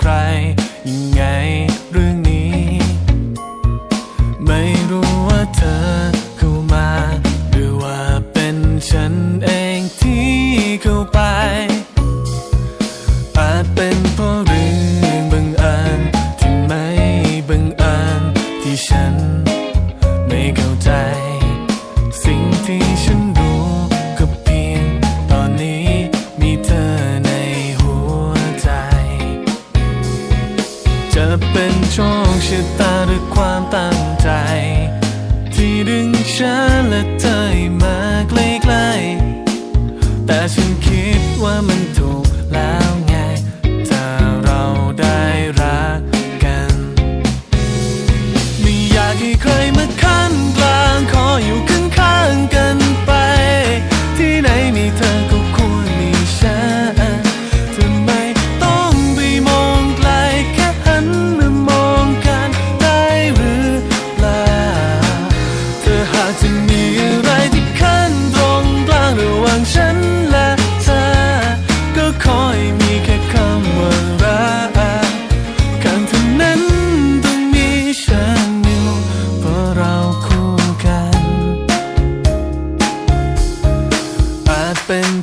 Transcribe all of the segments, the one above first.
ใคร ยังไงเรื่องนี้ ไม่รู้ว่าเธอเข้ามา หรือว่าเป็นฉันเองที่เข้าไปอาจเป็นเพราะ จะเป็นโชคชะตาหรือความตั้งใจ ที่ดึงฉันและเธอ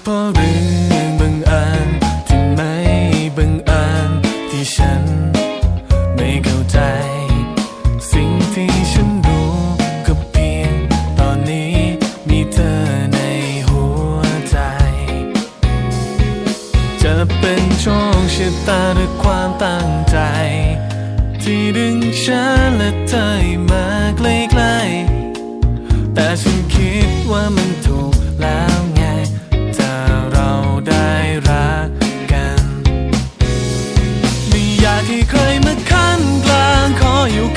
เพราะเรื่องบังอิญที่ไม่บังอิญที่ฉันไม่เข้าใจ สิ่งที่ฉันรู้ก็เพียงตอนนี้มีเธอในหัวใจ จะเป็นโชคชะตาหรือความตั้งใจ ที่ดึงฉันและเธอมาใกล้ๆแต่ฉันคิดว่ามันถูกแล ที่เคยมาขั้นกลางขออยู่